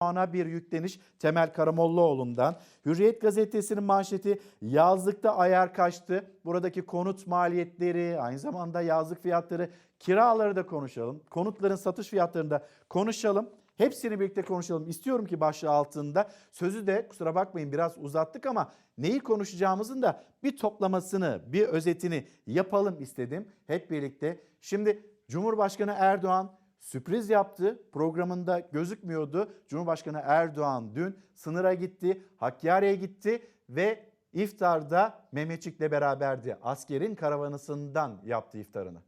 Ana bir yükleniş Temel Karamollaoğlu'ndan. Hürriyet gazetesinin manşeti yazlıkta ayar kaçtı. Buradaki konut maliyetleri, aynı zamanda yazlık fiyatları, kiraları da konuşalım. Konutların satış fiyatlarını da konuşalım. Hepsini birlikte konuşalım. İstiyorum ki başlığı altında sözü de kusura bakmayın biraz uzattık ama neyi konuşacağımızın da bir toplamasını, bir özetini yapalım istedim hep birlikte. Şimdi Cumhurbaşkanı Erdoğan sürpriz yaptı. Programında gözükmüyordu. Cumhurbaşkanı Erdoğan dün sınıra gitti, Hakkari'ye gitti ve iftarda Mehmetçik'le beraberdi. Askerin karavanısından yaptı iftarını.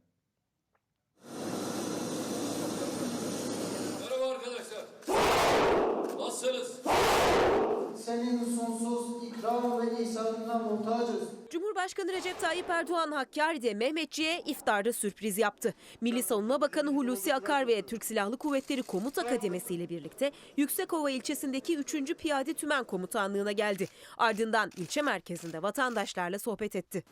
İhsanına muhtacız. Cumhurbaşkanı Recep Tayyip Erdoğan Hakkari'de Mehmetçiğe iftarda sürpriz yaptı. Milli Savunma Bakanı Hulusi Akar ve Türk Silahlı Kuvvetleri Komuta Kademesi ile birlikte Yüksekova ilçesindeki 3. Piyade Tümen Komutanlığı'na geldi. Ardından ilçe merkezinde vatandaşlarla sohbet etti.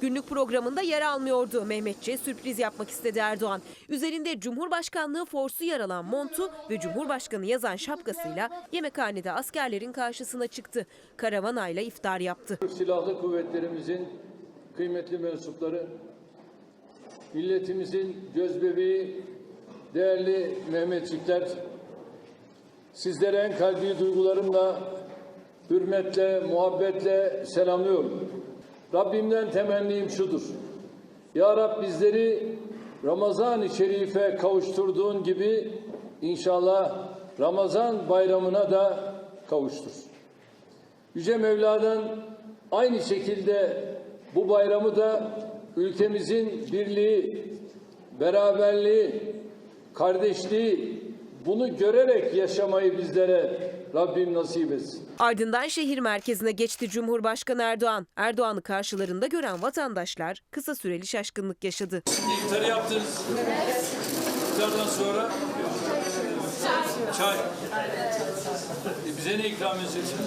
Günlük programında yer almıyordu. Mehmetçiğe sürpriz yapmak istedi Erdoğan. Üzerinde Cumhurbaşkanlığı forsu yer alan montu ve Cumhurbaşkanı yazan şapkasıyla yemekhanede askerlerin karşısına çıktı. Karavanayla iftar yaptı. Silahlı Kuvvetlerimizin kıymetli mensupları, milletimizin gözbebeği, değerli Mehmetçikler, sizlere en kalbi duygularımla, hürmetle, muhabbetle selamlıyorum. Rabbimden temennim şudur. Ya Rab bizleri Ramazan-ı Şerif'e kavuşturduğun gibi inşallah Ramazan bayramına da kavuştur. Yüce Mevla'dan aynı şekilde bu bayramı da ülkemizin birliği, beraberliği, kardeşliği bunu görerek yaşamayı bizlere Rabbim nasip etsin. Ardından şehir merkezine geçti Cumhurbaşkanı Erdoğan. Erdoğan'ı karşılarında gören vatandaşlar kısa süreli şaşkınlık yaşadı. İftarı yaptınız. İftardan sonra çay. E bize ne ikram edeceksiniz?